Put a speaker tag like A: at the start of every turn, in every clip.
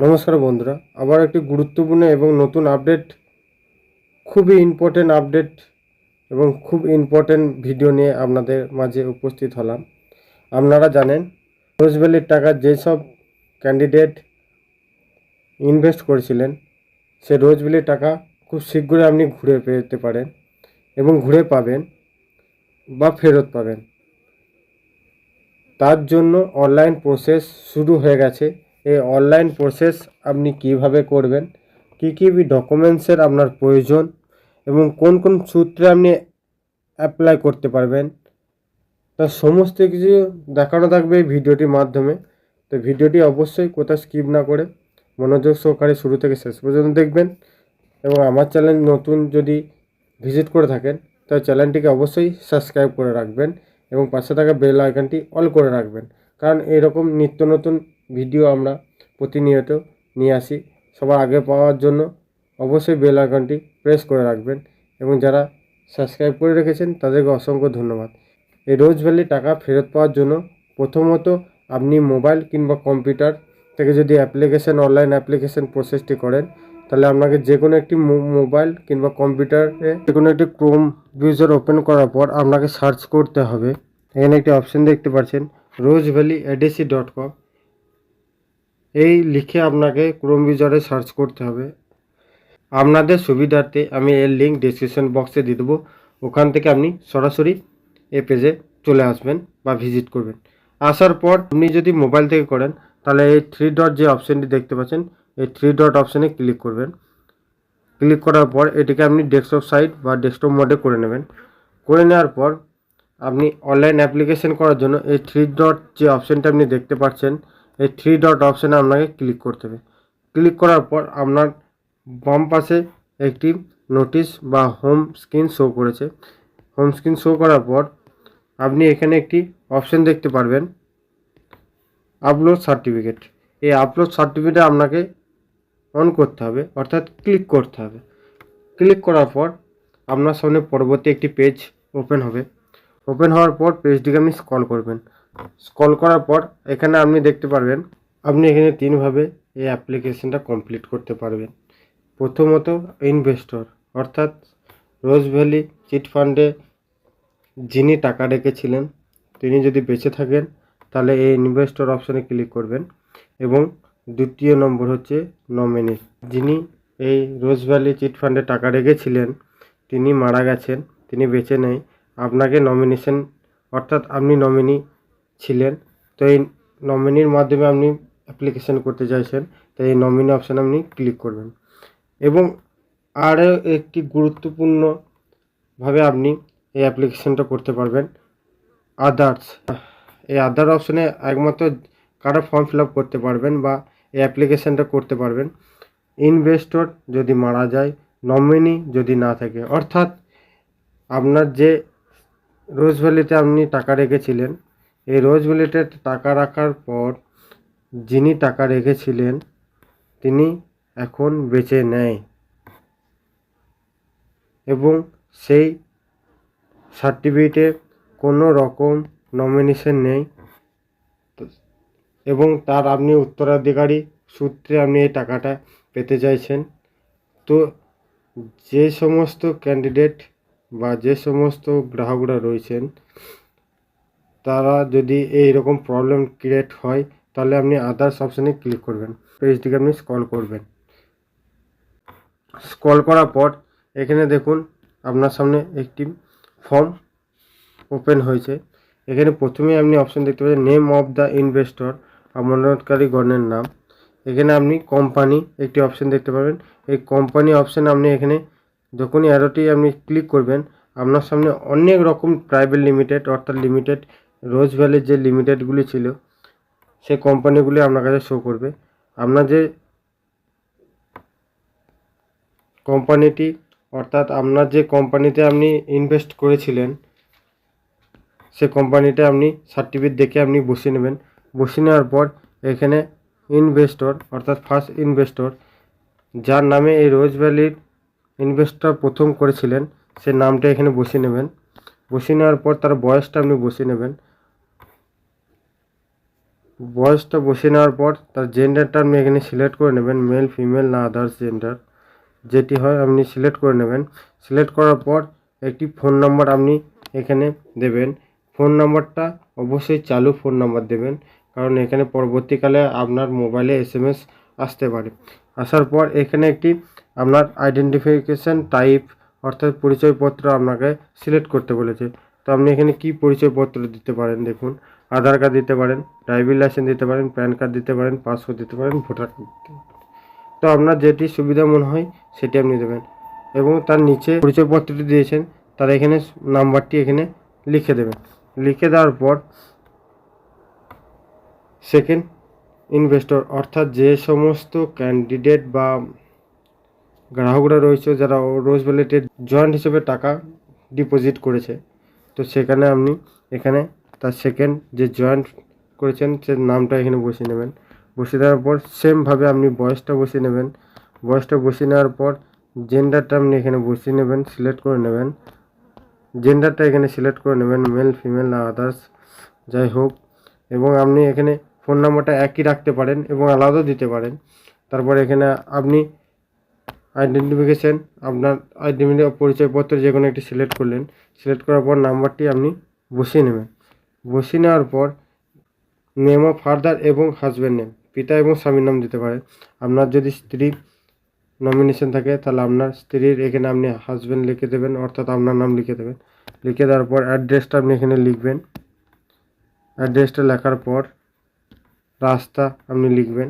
A: নমস্কার বন্ধুরা, আবার একটি গুরুত্বপূর্ণ এবং নতুন আপডেট খুবই ইম্পর্টেন্ট আপডেট এবং খুব ইম্পর্টেন্ট ভিডিও নিয়ে আপনাদের মাঝে উপস্থিত হলাম। আপনারা জানেন রোজভ্যালির টাকা যেসব ক্যান্ডিডেট ইনভেস্ট করেছিলেন, সে রোজভ্যালির টাকা খুব শীঘ্রই আপনি ঘুরে পেতে পারেন এবং ঘুরে পাবেন বা ফেরত পাবেন। তার জন্য অনলাইন প্রসেস শুরু হয়ে গেছে। এই অনলাইন প্রসেস আপনি কীভাবে করবেন? কী কী ডকুমেন্টসের আপনার প্রয়োজন? এবং কোন কোন সূত্রে আপনি অ্যাপ্লাই করতে পারবেন? তার সমস্ত কিছু দেখানো থাকবে এই ভিডিওটির মাধ্যমে। তো ভিডিওটি অবশ্যই কোথাও স্কিপ না করে মনোযোগ সহকারে শুরু থেকে শেষ পর্যন্ত দেখবেন। এবং আমার চ্যানেল নতুন যদি ভিজিট করে থাকেন তাহলে চ্যানেলটিকে অবশ্যই সাবস্ক্রাইব করে রাখবেন এবং পাশে থাকা বেল আইকনটি অল করে রাখবেন। কারণ এরকম নিত্য নতুন ভিডিও আমরা প্রতিনিয়ত নিয়ে আসি। সবার আগে পাওয়ার জন্য অবশ্যই বেল আইকনটি প্রেস করে রাখবেন এবং যারা সাবস্ক্রাইব করে রেখেছেন তাদেরকে অসংখ্য ধন্যবাদ। এই রোজ ভ্যালি টাকা ফেরত পাওয়ার জন্য প্রথমত আপনি মোবাইল কিংবা কম্পিউটার থেকে যদি অ্যাপ্লিকেশন, অনলাইন অ্যাপ্লিকেশন প্রসেসটি করেন, তাহলে আপনাকে যে কোনো একটি মোবাইল কিংবা কম্পিউটারে যে কোনো একটি ক্রোম ব্রাউজার ওপেন করার পর আপনাকে সার্চ করতে হবে। এখানে একটি অপশন দেখতে পাচ্ছেন, Rose Valley ADC dot com. এই লিখে আপনাকে ক্রোম ব্রাউজারে সার্চ করতে হবে। আপনাদের সুবিধার্থে আমি এর লিঙ্ক ডিসক্রিপশন বক্সে দিয়ে দেবো। ওখান থেকে আপনি সরাসরি এ পেজে চলে আসবেন বা ভিজিট করবেন। আসার পর আপনি যদি মোবাইল থেকে করেন, তাহলে এই থ্রি ডট যে অপশানটি দেখতে পাচ্ছেন, এই থ্রি ডট অপশানে ক্লিক করবেন। ক্লিক করার পর এটিকে আপনি ডেস্কটপ সাইট বা ডেস্কটপ মোডে করে নেবেন। করে নেওয়ার পর আপনি অনলাইন অ্যাপ্লিকেশন করার জন্য এই থ্রি ডট যে অপশানটা আপনি দেখতে পাচ্ছেন এই থ্রি ডট অপশানে আপনাকে ক্লিক করতে হবে। ক্লিক করার পর আপনার বাম পাশে একটি নোটিশ বা হোম স্ক্রিন শো করেছে। হোম স্ক্রিন শো করার পর আপনি এখানে একটি অপশন দেখতে পারবেন আপলোড সার্টিফিকেট এই আপলোড সার্টিফিকেটে আপনাকে অন করতে হবে, অর্থাৎ ক্লিক করতে হবে। ক্লিক করার পর আপনার সামনে পরবর্তী একটি পেজ ওপেন হবে। ওপেন হওয়ার পর পেজটিকে আপনি স্ক্রল করবেন। স্ক্রল করার পর এখানে আপনি দেখতে পারবেন, আপনি এখানে তিনভাবে এই অ্যাপ্লিকেশনটা কমপ্লিট করতে পারবেন। প্রথমত ইনভেস্টর অর্থাৎ রোজ ভ্যালি চিট ফান্ডে যিনি টাকা রেখেছিলেন, তিনি যদি বেঁচে থাকেন, তাহলে এই ইনভেস্টর অপশানে ক্লিক করবেন এবং দ্বিতীয় নম্বর হচ্ছে নমিনি যিনি এই রোজ ভ্যালি চিট ফান্ডে টাকা রেখেছিলেন, তিনি মারা গেছেন, তিনি বেঁচে নেই, আপনাকে নমিনেশন অর্থাৎ আপনি নমিনি ছিলেন। তো এই নমিনির মাধ্যমে আপনি অ্যাপ্লিকেশন করতে চাইছেন, তো এই নমিনি অপশানে আপনি ক্লিক করবেন। এবং আরও একটি গুরুত্বপূর্ণভাবে আপনি এই অ্যাপ্লিকেশনটা করতে পারবেন আদার্স এই আদার অপশানে একমাত্র কারা ফর্ম ফিল করতে পারবেন বা এই অ্যাপ্লিকেশনটা করতে পারবেন। ইনভেস্টর যদি মারা যায় নমিনি যদি না থাকে, অর্থাৎ আপনার যে রোজ ভ্যালিতে আপনি টাকা রেখেছিলেন এই রোজ ভ্যালিতে টাকা রাখার পর যিনি টাকা রেখেছিলেন, তিনি এখন বেঁচে নেয় এবং সেই সার্টিফিকেটে কোনো রকম নমিনেশন নেই। এবং তার আপনি উত্তরাধিকারী সূত্রে আপনি এই টাকাটা পেতে চাইছেন। তো যে সমস্ত ক্যান্ডিডেট বা যে সমস্ত গ্রাহকরা রয়েছেন তারা যদি এই রকম প্রবলেম ক্রিয়েট হয়, তাহলে আপনি আদার্স অপশানে ক্লিক করবেন। পেজটিকে আপনি স্কল করবেন। স্কল করার পর এখানে দেখুন, আপনার সামনে একটি ফর্ম ওপেন হয়েছে। এখানে প্রথমেই আপনি অপশন দেখতে পাচ্ছেন নেম অফ দ্য ইনভেস্টর গণের নাম। এখানে আপনি কোম্পানি একটি অপশন দেখতে পাবেন। এই কোম্পানি অপশন আপনি এখানে যখনই অ্যারোটি আপনি ক্লিক করবেন, আপনার সামনে অনেক রকম প্রাইভেট লিমিটেড অর্থাৎ লিমিটেড রোজ ভ্যালির যে লিমিটেডগুলি ছিল সেই কোম্পানিগুলি আপনার কাছে শো করবে। আপনার যে কোম্পানিটি, অর্থাৎ আপনার যে কোম্পানিতে আপনি ইনভেস্ট করেছিলেন, সে কোম্পানিটা আপনি সার্টিফিকেট দেখে আপনি বসিয়ে নেবেন। বসিয়ে নেওয়ার পর এখানে ইনভেস্টর অর্থাৎ ফার্স্ট ইনভেস্টর যার নামে এই রোজ ভ্যালির ইনভেস্টর প্রথম করেছিলেন, সে নামটা এখানে বসিয়ে নেবেন। বসিয়ে নেওয়ার পর তার বয়সটা আপনি বসিয়ে নেবেন। বয়সটা বসিয়ে নেওয়ার পর তার জেন্ডারটা আপনি এখানে সিলেক্ট করে নেবেন মেল ফিমেল না আদার্স জেন্ডার যেটি হয় আপনি সিলেক্ট করে নেবেন। সিলেক্ট করার পর একটি ফোন নাম্বার আপনি এখানে দেবেন। ফোন নাম্বারটা অবশ্যই চালু ফোন নাম্বার দেবেন, কারণ এখানে পরবর্তীকালে আপনার মোবাইলে এস আসতে পারে। আসার পর এখানে একটি আপনার আইডেন্টিফিকেশান টাইপ অর্থাৎ পরিচয়পত্র আপনাকে সিলেক্ট করতে বলেছে। তো আপনি এখানে কি পরিচয়পত্র দিতে পারেন দেখুন। আধার কার্ড দিতে পারেন ড্রাইভিং লাইসেন্স দিতে পারেন প্যান কার্ড দিতে পারেন পাসপোর্ট দিতে পারেন ভোটার কার্ড তো আপনার যেটি সুবিধা মনে হয়, সেটি আপনি দেবেন। এবং তার নিচে পরিচয়পত্রটি দিয়েছেন, তার এখানে নাম্বারটি এখানে লিখে দেবেন। লিখে দেওয়ার পর সেকেন্ড ইনভেস্টর অর্থাৎ যে সমস্ত ক্যান্ডিডেট বা গ্রাহকরা রয়েছে, যারা রোজ ভ্যালিতে জয়েন্ট হিসেবে টাকা ডিপোজিট করেছে, তো সেখানে আপনি এখানে তার সেকেন্ড যে জয়েন্ট করেছেন, সে নামটা এখানে বসিয়ে নেবেন। বসিয়ে দেওয়ার পর সেমভাবে আপনি বয়সটা বসিয়ে নেবেন। বয়সটা বসিয়ে নেওয়ার পর জেন্ডারটা আপনি এখানে বসিয়ে নেবেন সিলেক্ট করে নেবেন। জেন্ডারটা এখানে সিলেক্ট করে নেবেন মেল ফিমেল আদার্স যাই হোক। এবং আপনি এখানে ফোন নাম্বারটা একই রাখতে পারেন এবং আলাদাও দিতে পারেন। তারপর এখানে আপনি আইডেন্টিফিকেশান আপনার আইডেন্টি পরিচয়পত্র যে কোনো একটি সিলেক্ট করলেন। সিলেক্ট করার পর নাম্বারটি আপনি বসিয়ে নেবেন। বসিয়ে নেওয়ার পর নেম অফ ফাদার এবং হাজব্যান্ড নেম পিতা এবং স্বামীর নাম দিতে পারেন আপনার যদি স্ত্রী নমিনেশন থাকে, তাহলে আপনার স্ত্রীর এখানে আপনি হাজব্যান্ড লিখে দেবেন, অর্থাৎ আপনার নাম লিখে দেবেন। লিখে দেওয়ার পর অ্যাড্রেসটা আপনি এখানে লিখবেন। অ্যাড্রেসটা লেখার পর রাস্তা আপনি লিখবেন।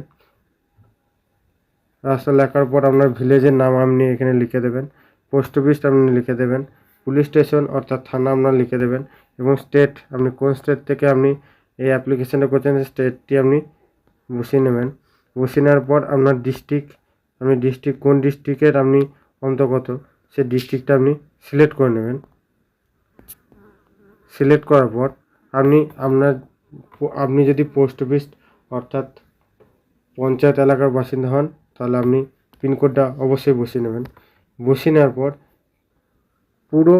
A: রাস্তা লেখার পর আপনার ভিলেজের নাম আপনি এখানে লিখে দেবেন। পোস্ট অফিস আপনি লিখে দেবেন। পুলিশ স্টেশন অর্থাৎ থানা, আপনার লিখে দেবেন। এবং স্টেট আপনি কোন স্টেট থেকে আপনি এই অ্যাপ্লিকেশানটা করছেন স্টেটটি আপনি বসিয়ে নেবেন। বসিয়ে নেওয়ার পর আপনার ডিস্ট্রিক্ট আপনি ডিস্ট্রিক্ট কোন ডিস্ট্রিক্টের আপনি অন্তর্গত সে ডিস্ট্রিক্টটা আপনি সিলেক্ট করে নেবেন। সিলেক্ট করার পর আপনি আপনার আপনি যদি পোস্ট অফিস অর্থাৎ পঞ্চায়েত এলাকার বাসিন্দা হন, তাহলে আপনি পিনকোডটা অবশ্যই বসিয়ে নেবেন। বসিয়ে নেওয়ার পর পুরো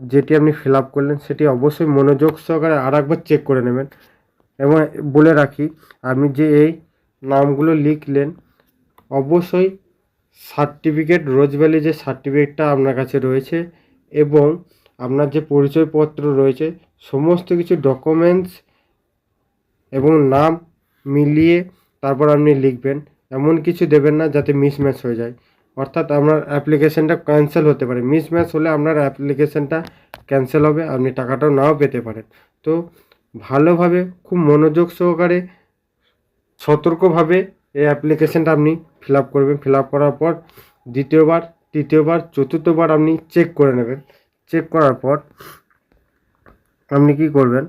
A: যেটি আপনি ফিল আপ করলেন, সেটি অবশ্যই মনোযোগ সহকারে আর একবার চেক করে নেবেন। এবং বলে রাখি আপনি যে এই নামগুলো লিখলেন, অবশ্যই সার্টিফিকেট রোজ ভ্যালি যে সার্টিফিকেটটা আপনার কাছে রয়েছে এবং আপনার যে পরিচয়পত্র রয়েছে, সমস্ত কিছু ডকুমেন্টস এবং নাম মিলিয়ে তারপর আপনি লিখবেন। এমন কিছু দেবেন না যাতে মিসম্যাচ হয়ে যায়। অর্থাৎ আপনার অ্যাপ্লিকেশানটা ক্যান্সেল হতে পারে। মিসম্যাচ হলে আপনার অ্যাপ্লিকেশানটা ক্যান্সেল হবে, আপনি টাকাটাও নাও পেতে পারেন। তো ভালোভাবে, খুব মনোযোগ সহকারে, সতর্কভাবে এই অ্যাপ্লিকেশানটা আপনি ফিল আপ করবেন। ফিল আপ করার পর দ্বিতীয়বার, তৃতীয়বার, চতুর্থবার আপনি চেক করে নেবেন। চেক করার পর আপনি কি করবেন?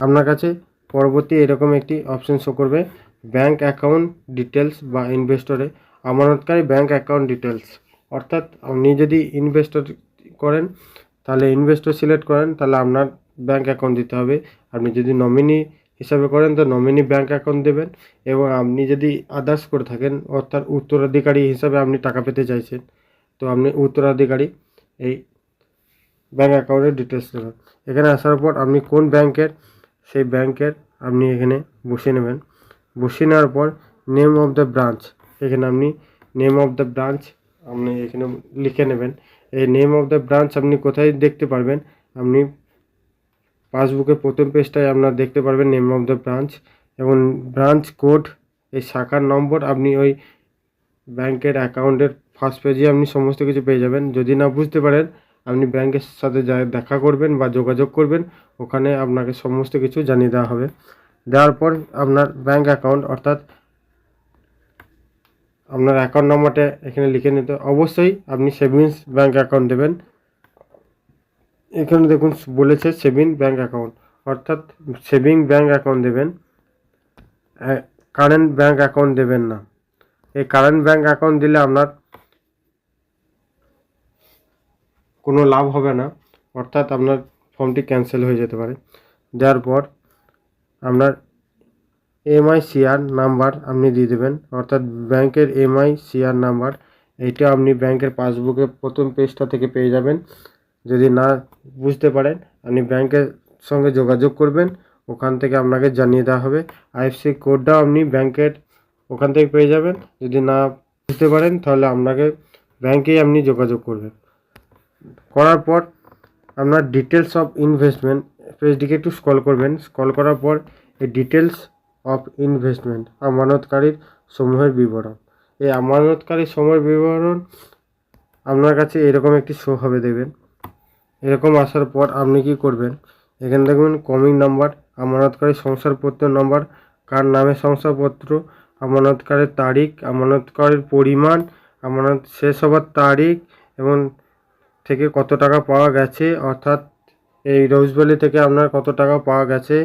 A: আপনার কাছে পরবর্তী এরকম একটি অপশন শো করবে। ব্যাঙ্ক অ্যাকাউন্ট ডিটেলস বা ইনভেস্টরে আমানতকারী ব্যাঙ্ক অ্যাকাউন্ট ডিটেলস অর্থাৎ আপনি যদি ইনভেস্টর করেন, তাহলে ইনভেস্টর সিলেক্ট করেন, তাহলে আপনার ব্যাঙ্ক অ্যাকাউন্ট দিতে হবে। আপনি যদি নমিনি হিসাবে করেন, তো নমিনি ব্যাঙ্ক অ্যাকাউন্ট দেবেন এবং আপনি যদি আদার্স করে থাকেন, অর্থাৎ উত্তরাধিকারী হিসাবে আপনি টাকা পেতে চাইছেন, তো আপনি উত্তরাধিকারী এই ব্যাঙ্ক অ্যাকাউন্টের ডিটেলস দেবেন। এখানে আসার পর আপনি কোন ব্যাংকের সেই ব্যাংকের আপনি এখানে বসিয়ে নেবেন। বসিয়ে নেওয়ার পর নেম অফ দ্য ব্রাঞ্চ এখানে আপনি নেম অফ দ্য ব্রাঞ্চ আপনি এখানে লিখে নেবেন। এই নেম অফ দ্য ব্রাঞ্চ আপনি কোথায় দেখতে পারবেন? আপনি পাসবুকের প্রথম পেজটায় আপনার দেখতে পারবেন নেম অফ দ্য ব্রাঞ্চ এবং ব্রাঞ্চ কোড এই শাখার নম্বর আপনি ওই ব্যাংকের অ্যাকাউন্টের ফার্স্ট পেজে আপনি সমস্ত কিছু পেয়ে যাবেন। যদি না বুঝতে পারেন, আপনি ব্যাংকের সাথে যা দেখা করবেন বা যোগাযোগ করবেন, ওখানে আপনাকে সমস্ত কিছু জানিয়ে দেওয়া হবে। দেওয়ার পর আপনার ব্যাংক অ্যাকাউন্ট অর্থাৎ আপনার অ্যাকাউন্ট নাম্বারটা এখানে লিখে নিতে অবশ্যই আপনি সেভিংস ব্যাঙ্ক অ্যাকাউন্ট দেবেন। এখানে দেখুন বলেছে সেভিং ব্যাঙ্ক অ্যাকাউন্ট অর্থাৎ সেভিং ব্যাংক অ্যাকাউন্ট দেবেন। কারেন্ট ব্যাঙ্ক অ্যাকাউন্ট দেবেন না। এই কারেন্ট ব্যাঙ্ক অ্যাকাউন্ট দিলে আপনার কোনো লাভ হবে না। অর্থাৎ আপনার ফর্মটি ক্যান্সেল হয়ে যেতে পারে। দেওয়ার পর আপনার এমআই সিআর নাম্বার আপনি দিয়ে দেবেন। অর্থাৎ ব্যাংকের এমআই সিআর নাম্বার, এইটা আপনি ব্যাংকের পাসবুকে প্রথম পেজটা থেকে পেয়ে যাবেন। যদি না বুঝতে পারেন, আপনি ব্যাংকের সঙ্গে যোগাযোগ করবেন। ওখান থেকে আপনাকে জানিয়ে দেওয়া হবে। আইএফসি কোডটাও আপনি ব্যাংকের ওখান থেকে পেয়ে যাবেন। যদি না বুঝতে পারেন, তাহলে আপনাকে ব্যাংকেই আপনি যোগাযোগ করবেন। করার পর আপনার ডিটেলস অফ ইনভেস্টমেন্ট পেজটিকে একটু স্ক্রল করবেন। স্ক্রল করার পর এই ডিটেলস অফ ইনভেস্টমেন্ট, আমানতকারীর সমূহের বিবরণ। এই আমানতকারীর সময়ের বিবরণ আপনার কাছে এরকম একটি শো হবে দেবেন এরকম আসার পর আপনি কি করবেন? এখানে দেখবেন কমিং নাম্বার আমানতকারী শংসাপত্র নম্বর কার নামে শংসাপত্র, আমানতকারীর তারিখ, আমানতকারের পরিমাণ, আমানত শেষ হবার তারিখ, এবং থেকে কত টাকা পাওয়া গেছে, অর্থাৎ এই রোজভ্যালি থেকে আপনার কত টাকা পাওয়া গেছে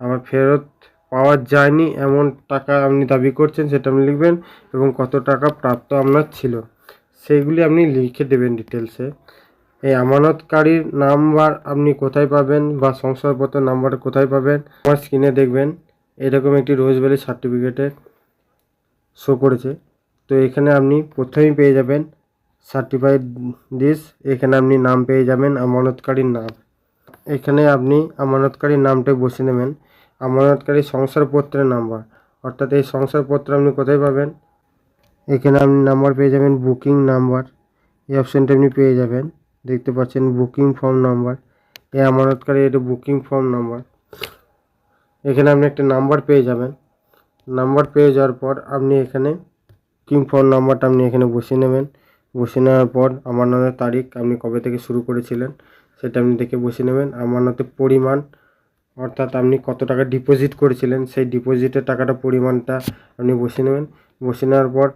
A: আমার ফেরত পাওয়া যায়নি, এমন টাকা আপনি দাবি করছেন সেটা আপনি লিখবেন এবং কত টাকা প্রাপ্ত আপনার ছিল। সেইগুলি আপনি লিখে দেবেন ডিটেলসে এই আমানতকারীর নাম্বার আপনি কোথায় পাবেন বা শংসাপত্র নাম্বার কোথায় পাবেন, আমার স্ক্রিনে দেখবেন। এরকম একটি রোজভ্যালি সার্টিফিকেটের শো করেছে। তো এখানে আপনি প্রথমেই পেয়ে যাবেন সার্টিফাইড দিস এখানে আপনি নাম পেয়ে যাবেন আমানতকারীর নাম। এখানে আপনি আমানতকারীর নামটা বসে নেবেন। আমানতকারী সংসারপত্রের নাম্বার। অর্থাৎ এই সংসারপত্র আপনি কোথায় পাবেন? এখানে আপনি নাম্বার পেয়ে যাবেন বুকিং নাম্বার। এই অপশানটা আপনি পেয়ে যাবেন। দেখতে পাচ্ছেন বুকিং ফর্ম নাম্বার। এই আমানতকারী এটা বুকিং ফর্ম নাম্বার। এখানে আপনি একটা নাম্বার পেয়ে যাবেন। নাম্বার পেয়ে যাওয়ার পর আপনি এখানে বুকিং ফর্ম নাম্বারটা আপনি এখানে বসিয়ে নেবেন। বসিয়ে নেওয়ার পর আমানতের তারিখ আপনি কবে থেকে শুরু করেছিলেন সেটা আপনি দেখে বসিয়ে নেবেন। আমানতের পরিমাণ অর্থাৎ আপনি কত টাকা ডিপোজিট করেছিলেন, সেই ডিপোজিটের টাকাটা পরিমাণটা আপনি বসিয়ে নেবেন। বসিয়ে নেওয়ার পর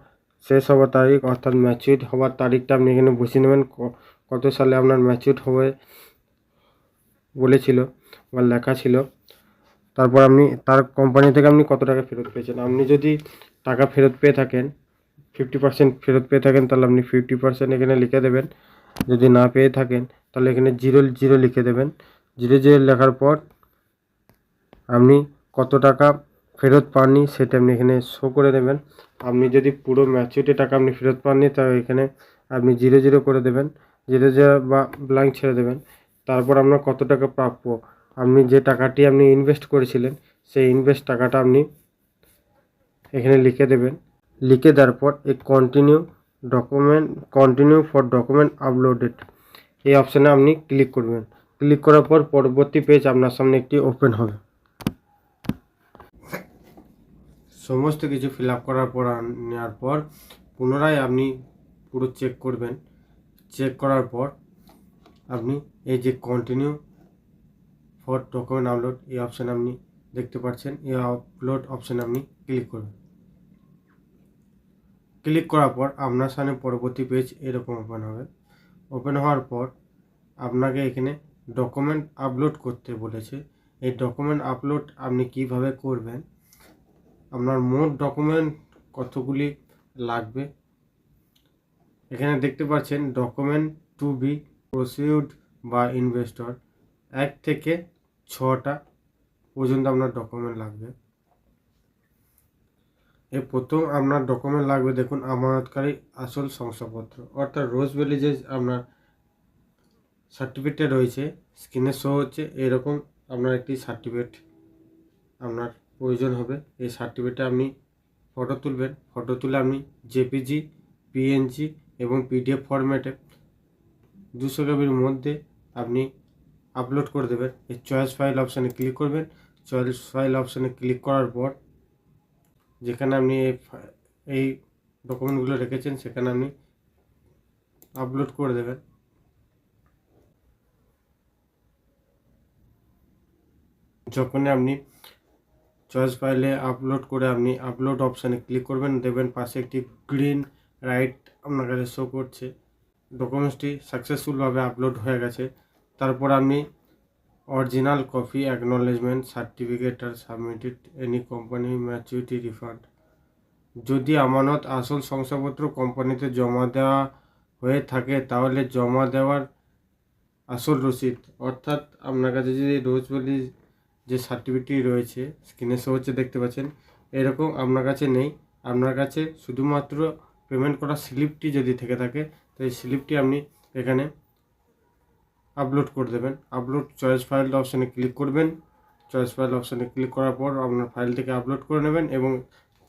A: শেষ হওয়ার তারিখ, অর্থাৎ ম্যাচিউর হওয়ার তারিখটা আপনি এখানে বসিয়ে নেবেন। কত সালে আপনার ম্যাচিউর হবে বলেছিল বা লেখা ছিল। তারপর আপনি, তার কোম্পানি থেকে আপনি কত টাকা ফেরত পেয়েছেন? আপনি যদি টাকা ফেরত পেয়ে থাকেন ফিফটি পার্সেন্ট ফেরত পেয়ে থাকেন, তাহলে আপনি ফিফটি পার্সেন্ট এখানে লিখে দেবেন। যদি না পেয়ে থাকেন, তাহলে এখানে জিরো জিরো লিখে দেবেন। জিরো জিরো লেখার পর আপনি কত টাকা ফেরত পাননি সেটা আপনি এখানে শো করে দেবেন। আপনি যদি পুরো ম্যাচুরিটি টাকা আপনি ফেরত পাননি তাহলে এখানে আপনি জিরো জিরো করে দেবেন। জিরো জিরো বা ব্ল্যাঙ্ক ছেড়ে দেবেন। তারপর আপনার কত টাকা প্রাপ্য? আপনি যে টাকাটি আপনি ইনভেস্ট করেছিলেন, সেই ইনভেস্ট টাকাটা আপনি এখানে লিখে দেবেন। লিখে দেওয়ার পর এই continue document continue for document uploaded এই অপশানে আপনি ক্লিক করবেন। ক্লিক করার পর পরবর্তী পেজ আপনার সামনে একটি ওপেন হবে। সমস্ত কিছু ফিল আপ করার পর নেওয়ার পর পুনরায় আপনি পুরো চেক করবেন। চেক করার পর আপনি এই যে কন্টিনিউ ফর ডকুমেন্ট আপলোড এই অপশান আপনি দেখতে পাচ্ছেন। এই আপলোড অপশান আপনি ক্লিক করবেন। ক্লিক করার পর আপনার সামনে পরবর্তী পেজ এরকম ওপেন হবে। ওপেন হওয়ার পর আপনাকে এখানে ডকুমেন্ট আপলোড করতে বলেছে। এই ডকুমেন্ট আপলোড আপনি কীভাবে করবেন? আপনার মোট ডকুমেন্ট কতগুলি লাগবে? এখানে দেখতে পাচ্ছেন ডকুমেন্ট টু বি প্রসিউড বা ইনভেস্টর এক থেকে ছটা পর্যন্ত আপনার ডকুমেন্ট লাগবে। এই প্রথম আপনার ডকুমেন্ট লাগবে দেখুন আমানতকারী আসল শংসাপত্র। অর্থাৎ রোজভ্যালি যে আপনার সার্টিফিকেট রয়েছে। স্ক্রিনে শো হচ্ছে, এরকম আপনার একটি সার্টিফিকেট আপনার প্রয়োজন হবে। এই সার্টিফিকেটে আপনি ফটো তুলবেন। ফটো তুলে আপনি জেপিজি পিএনজি এবং পিডিএফ ফরম্যাটে দুশো কেবির মধ্যে আপনি আপলোড করে দেবেন। এই চয়েস ফাইল অপশানে ক্লিক করবেন। চয়েস ফাইল অপশানে ক্লিক করার পর যেখানে আপনি এই ডকুমেন্টগুলো রেখেছেন, সেখানে আপনি আপলোড করে দেবেন। যখনই আপনি চয়েস ফাইলে আপলোড করে আপনি আপলোড অপশানে ক্লিক করবেন। দেখবেন পাশে একটি গ্রিন রাইট আপনার কাছে শো করছে। ডকুমেন্টসটি সাকসেসফুলভাবে আপলোড হয়ে গেছে। তারপর আপনি অরিজিনাল কপি অ্যাকনোলেজমেন্ট সার্টিফিকেট আর submitted any company maturity refund যদি আমানত আসল শংসাপত্র কোম্পানিতে জমা দেওয়া হয়ে থাকে, তাহলে জমা দেওয়ার আসল রসিদ, অর্থাৎ আপনার কাছে যদি রোজভ্যালি যে সার্টিফিকেটটি রয়েছে স্ক্রিনে শো হচ্ছে, দেখতে পাচ্ছেন। এরকম আপনার কাছে নেই। আপনার কাছে শুধুমাত্র পেমেন্ট করা স্লিপটি যদি থেকে থাকে, তো এই স্লিপটি আপনি এখানে আপলোড করে দেবেন। আপলোড চয়েস ফাইল অপশানে ক্লিক করবেন। চয়েস ফাইল অপশানে ক্লিক করার পর আপনার ফাইলটিকে আপলোড করে নেবেন এবং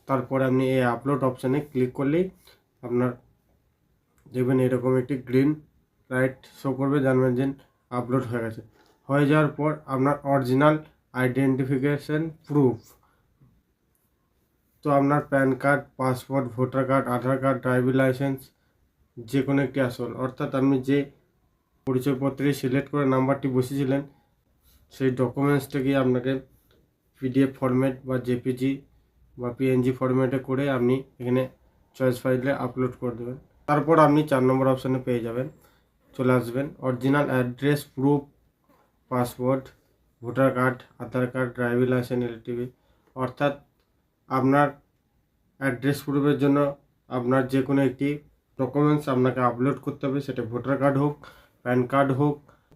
A: তারপরে আপনি এই আপলোড অপশানে ক্লিক করলেই আপনার দেখবেন এরকম একটি গ্রিন লাইট শো করবে, জানবেন যে আপলোড হয়ে গেছে। হয়ে যাওয়ার পর আপনার অরিজিনাল আইডেন্টিফিকেশন প্রুফ তো আপনার PAN card, passport, voter card, Aadhaar card, driving licence, যে কোনো একটি আসল। অর্থাৎ আপনি যে পরিচয়পত্রে সিলেক্ট করে নাম্বারটি বসেছিলেন সেই ডকুমেন্টসটাকে আপনাকে পিডিএফ ফরম্যাট বা জেপিজি বা পিএনজি ফরম্যাটে করে আপনি এখানে চয়েস ফাইলে আপলোড করে দেবেন। তারপর আপনি চার নম্বর অপশানে পেয়ে যাবেন, চলে আসবেন। Original address proof passport voter card, Aadhaar card, driving licence LTV অর্থাৎ আপনার অ্যাড্রেস প্রুফের জন্য আপনার যে কোনো একটি ডকুমেন্টস আপনাকে আপলোড করতে হবে। সেটা ভোটার কার্ড হোক, প্যান কার্ড হোক,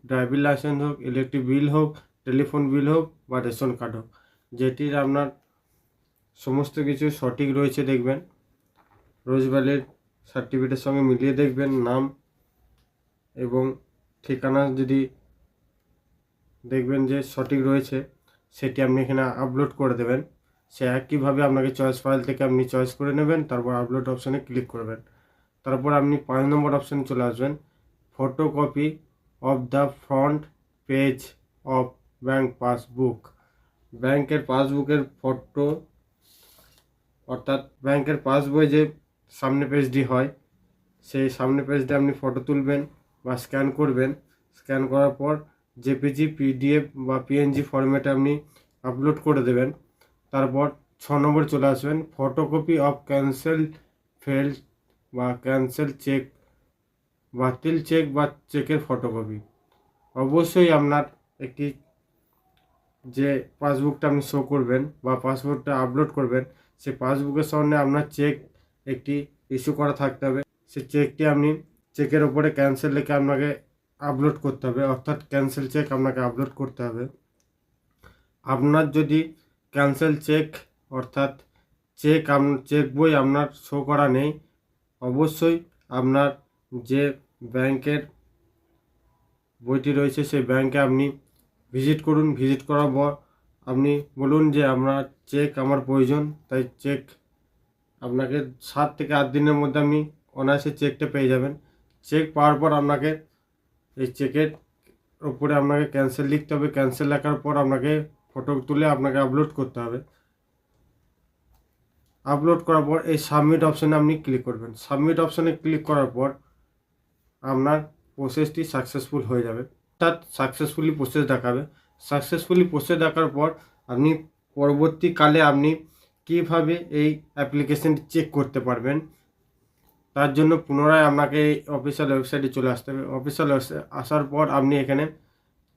A: ড্রাইভিং লাইসেন্স হোক ইলেকট্রিক বিল হোক টেলিফোন বিল হোক বা রেশন কার্ড হোক। যেটির আপনার সমস্ত কিছু সঠিক রয়েছে দেখবেন। রোজভ্যালির সার্টিফিকেটের সঙ্গে মিলিয়ে দেখবেন, নাম এবং ঠিকানা যদি দেখবেন যে সঠিক রয়েছে, সেটি আপনি এখানে আপলোড করে দেবেন। সে একইভাবে আপনাকে চয়েস ফাইল থেকে আপনি চয়েস করে নেবেন, তারপর আপলোড অপশানে ক্লিক করবেন। তারপর আপনি পাঁচ নম্বর অপশানে চলে আসবেন photocopy of the front page of bank passbook ব্যাংকের পাসবুকের ফটো অর্থাৎ ব্যাংকের পাসবই যে সামনে পেজটি হয়, সেই সামনে পেজটা আপনি ফটো তুলবেন বা স্ক্যান করবেন। স্ক্যান করার পর জেপিজি, পিডিএফ বা পিএনজি ফরম্যাটে আপনি আপলোড করে দেবেন। তারপর ছ নম্বর চলে আসবেন ফটোকপি অফ ক্যান্সেল ফেল বা ক্যান্সেল চেক বাতিল চেক বা চেকের ফটোকপি অবশ্যই আপনার একটি যে পাসবুকটা আপনি শো করবেন বা পাসবুকটা আপলোড করবেন সে পাসবুকের সামনে আপনার চেক একটি ইস্যু করা থাকতে হবে। সে চেকটি আপনি চেকের ওপরে ক্যান্সেল লিখে আপনাকে আপলোড করতে হবে, অর্থাৎ ক্যান্সেল চেক আপনাকে আপলোড করতে হবে। আপনার যদি ক্যান্সেল চেক অর্থাৎ চেক চেক বই আপনার শো করা নেই, অবশ্যই আপনার যে ব্যাংকের বইটি রয়েছে, সেই ব্যাংকে আপনি ভিজিট করুন। ভিজিট করার পর আপনি বলুন যে আমার চেক আমার প্রয়োজন, তাই চেক আপনাকে সাত থেকে আট দিনের মধ্যে আপনি অনায়াসে চেকটা পেয়ে যাবেন। চেক পাওয়ার পর আপনাকে এই চেকের ওপরে আপনাকে ক্যান্সেল লিখতে হবে। ক্যান্সেল লেখার পর আপনাকে ফটো তুলে আপনাকে আপলোড করতে হবে। আপলোড করার পর এই সাবমিট অপশানে আপনি ক্লিক করবেন। সাবমিট অপশানে ক্লিক করার পর আপনার প্রসেসটি সাকসেসফুল হয়ে যাবে। অর্থাৎ সাকসেসফুলি প্রসেস দেখাবে। সাকসেসফুলি প্রসেস দেখার পর আপনি পরবর্তীকালে আপনি কীভাবে এই অ্যাপ্লিকেশনটি চেক করতে পারবেন? তার জন্য পুনরায় আপনাকে অফিসিয়াল ওয়েবসাইটে চলে আসতে হবে। অফিসিয়াল আসার পর আপনি এখানে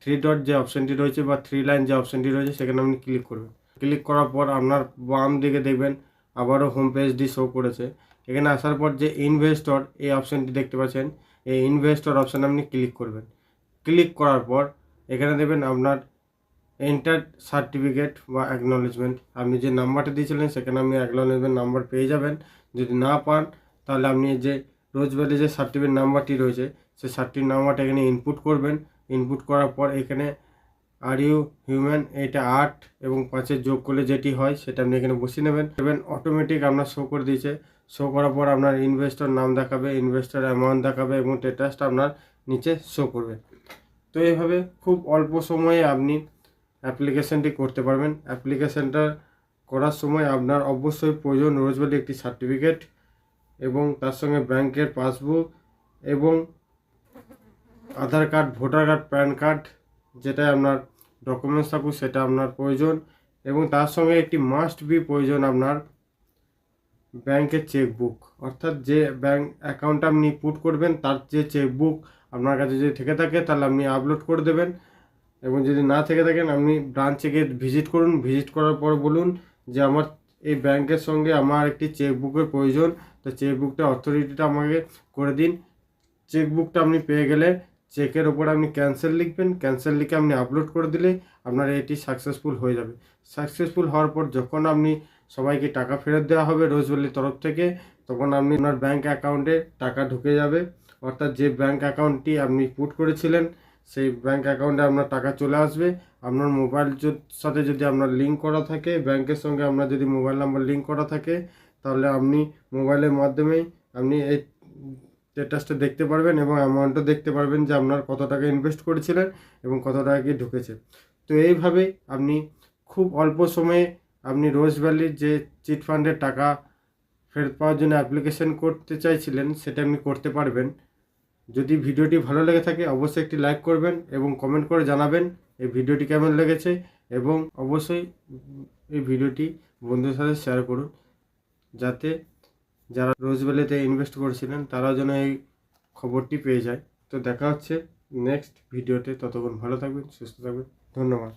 A: থ্রি ডট যে অপশানটি রয়েছে বা থ্রি লাইন যে অপশানটি রয়েছে, সেখানে আপনি ক্লিক করবেন। ক্লিক করার পর আপনার বাম দিকে দেখবেন আবারও হোম পেজটি শো করেছে। এখানে আসার পর যে ইনভেস্টর এই অপশানটি দেখতে পাচ্ছেন, এই ইনভেস্টর অপশানে আপনি ক্লিক করবেন। ক্লিক করার পর এখানে দেবেন আপনার এন্টার সার্টিফিকেট বা অ্যাকনলেজমেন্ট আপনি যে নাম্বারটা দিয়েছিলেন, সেখানে আপনি অ্যাকনলেজমেন্ট নাম্বার পেয়ে যাবেন। যদি না পান তাহলে আপনি যে রোজভ্যালি যে সার্টিফিকেট নাম্বারটি রয়েছে, সেই সার্টিফিকেট নাম্বারটা এখানে ইনপুট করবেন। ইনপুট করার পর এখানে আর ইউ হিউম্যান এটা আট এবং পাঁচের যোগ করলে যেটি হয় সেটা আপনি এখানে বসিয়ে নেবেন। দেবেন অটোমেটিক আপনার শো করে দিয়েছে। শো করার পর আপনার ইনভেস্টর নাম দেখাবে ইনভেস্টর অ্যামাউন্ট দেখাবে এবং স্টেটাসটা আপনার নিচে শো করবে। তো এইভাবে খুব অল্প সময়ে আপনি অ্যাপ্লিকেশানটি করতে পারবেন। অ্যাপ্লিকেশানটা করার সময় আপনার অবশ্যই প্রয়োজন রোজভ্যালি একটি সার্টিফিকেট এবং তার সঙ্গে ব্যাংকের পাসবুক এবং Aadhaar card, voter card, PAN card যেটা আপনার ডকুমেন্টস থাকুক সেটা আপনার প্রয়োজন এবং তার সঙ্গে একটি মাস্ট বি প্রয়োজন আপনার ব্যাংকের চেকবুক অর্থাৎ যে ব্যাংক অ্যাকাউন্ট আপনি পুট করবেন, তার যে চেকবুক আপনার কাছে যদি থেকে থাকে, তাহলে আপনি আপলোড করে দেবেন এবং যদি না থেকে থাকেন, আপনি ব্রাঞ্চে গিয়ে ভিজিট করুন। ভিজিট করার পর বলুন যে আমার এই ব্যাংকের সঙ্গে আমার একটি চেকবুকের প্রয়োজন। তো চেকবুকটা অথরিটিটা আমাকে করে দিন। চেকবুকটা আপনি পেয়ে গেলে চেকের ওপর আপনি ক্যান্সেল লিখবেন। ক্যান্সেল লিখে আপনি আপলোড করে দিলে আপনার এটি সাকসেসফুল হয়ে যাবে। সাকসেসফুল হওয়ার পর যখন আপনি সবাইকে টাকা ফেরত দেওয়া হবে রোজভ্যালির তরফ থেকে, তখন আপনি আপনার ব্যাঙ্ক অ্যাকাউন্টে টাকা ঢুকে যাবে। অর্থাৎ যে ব্যাঙ্ক অ্যাকাউন্টটি আপনি পুট করেছিলেন, সেই ব্যাঙ্ক অ্যাকাউন্টে আপনার টাকা চলে আসবে। আপনার মোবাইল সাথে যদি আপনার লিঙ্ক করা থাকে ব্যাংকের সঙ্গে আপনার যদি মোবাইল নাম্বার লিঙ্ক করা থাকে, তাহলে আপনি মোবাইলের মাধ্যমেই আপনি এই স্ট্যাটাসটা দেখতে পারবেন এবং অ্যামাউন্টও দেখতে পারবেন যে আপনার কত টাকা ইনভেস্ট করেছিলেন এবং কত টাকা কি ঢুকেছে। তো এইভাবে আপনি খুব অল্প সময়ে আপনি রোজ ভ্যালির যে চিট ফান্ডের টাকা ফেরত পাওয়ার জন্য অ্যাপ্লিকেশন করতে চাইছিলেন, সেটা আপনি করতে পারবেন। যদি ভিডিওটি ভালো লেগে থাকে, অবশ্যই একটি লাইক করবেন এবং কমেন্ট করে জানাবেন। এই ভিডিওটি কেমন লেগেছে এবং অবশ্যই এই ভিডিওটি বন্ধুদের সাথে শেয়ার করুন। যাতে যারা রোজভ্যালিতে ইনভেস্ট করেছিলেন, তারাও যেন এই খবরটি পেয়ে যায়। তো দেখা হচ্ছে নেক্সট ভিডিওতে। ততক্ষণ ভালো থাকবেন, সুস্থ থাকবেন। ধন্যবাদ।